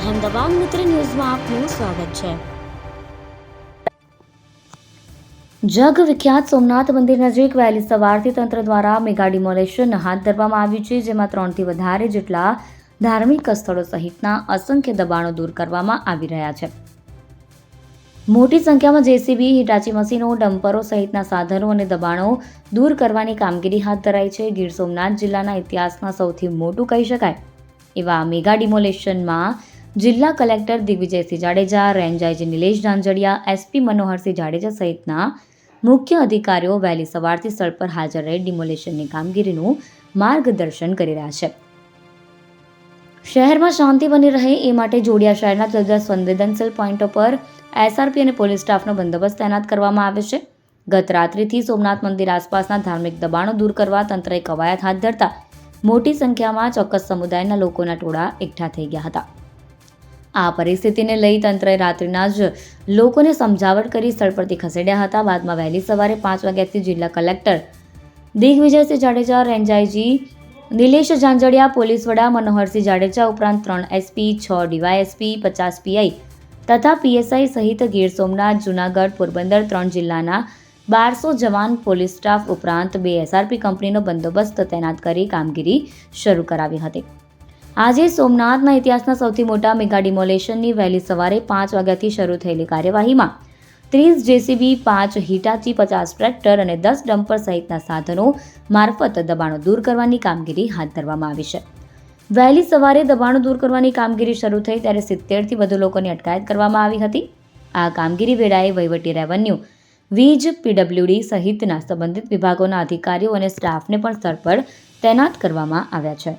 અહેમદાબાદ મિત્ર ન્યૂઝમાં આપનું સ્વાગત છે. જગ વિખ્યાત સોમનાથ મંદિર નજીક વહેલી સવારથી તંત્ર દ્વારા મેગા ડિમોલેશન હાથ ધરવામાં આવ્યું છે, જેમાં ત્રણથી વધારે જેટલા ધાર્મિક સ્થળો સહિતના અસંખ્ય દબાણો દૂર કરવામાં આવી રહ્યા છે. મોટી સંખ્યામાં જેસીબી, હિટાચી મશીનો, ડમ્પરો સહિતના સાધનો અને દબાણો દૂર કરવાની કામગીરી હાથ ધરાઈ છે. ગીર સોમનાથ જિલ્લાના ઇતિહાસમાં સૌથી મોટું કહી શકાય એવા મેગા ડિમોલેશનમાં જિલ્લા collector Digvijaysinh Jadeja range IG Nilesh Danjadiya SP Manoharsinh Jadeja સહિતના મુખ્ય અધિકારીઓ વહેલી સવારથી સ્થળ પર હાજર રહી ડિમોલેશનની કામગીરીનું માર્ગદર્શન કરી રહ્યા છે. શહેરમાં શાંતિ બની રહે એ માટે જોડિયા શહેરના જુદા સંવેદનશીલ પોઈન્ટો પર એસઆરપી અને પોલીસ સ્ટાફનો બંદોબસ્ત તૈનાત કરવામાં આવે છે. ગત રાત્રિથી સોમનાથ મંદિર આસપાસના ધાર્મિક દબાણો દૂર કરવા તંત્રએ કવાયત હાથ ધરતા મોટી સંખ્યામાં ચોક્કસ સમુદાયના લોકોના ટોળા એકઠા થઈ ગયા હતા. આ પરિસ્થિતિને લઈ તંત્રએ રાત્રિના જ લોકોને સમજાવટ કરી સ્થળ પરથી ખસેડ્યા હતા. બાદમાં વહેલી સવારે પાંચ વાગ્યાથી જિલ્લા collector Digvijaysinh Jadeja, range IG Nilesh Jhanjhadiya, police વડા મનોહરસિંહ જાડેજા ઉપરાંત ત્રણ એસપી, છ ડીવાયએસપી, પચાસ પીઆઈ તથા પીએસઆઈ સહિત ગીર સોમનાથ, જૂનાગઢ, પોરબંદર ત્રણ જિલ્લાના બારસો જવાન પોલીસ સ્ટાફ ઉપરાંત બે એસઆરપી કંપનીનો બંદોબસ્ત તૈનાત કરી કામગીરી શરૂ કરાવી હતી. આજે સોમનાથના ઇતિહાસના સૌથી મોટા મેગા ડિમોલેશનની વહેલી સવારે પાંચ વાગ્યાથી શરૂ થયેલી કાર્યવાહીમાં ત્રીસ જેસીબી, પાંચ હિટાચી, પચાસ ટ્રેક્ટર અને દસ ડમ્પર સહિતના સાધનો મારફત દબાણો દૂર કરવાની કામગીરી હાથ ધરવામાં આવી છે. વહેલી સવારે દબાણો દૂર કરવાની કામગીરી શરૂ થઈ ત્યારે સિત્તેરથી વધુ લોકોની અટકાયત કરવામાં આવી હતી. આ કામગીરી વેળાએ વહીવટી રેવન્યુ, વીજ, પીડબ્લ્યુડી સહિતના સંબંધિત વિભાગોના અધિકારીઓ અને સ્ટાફને પણ સ્થળ પર તૈનાત કરવામાં આવ્યા છે.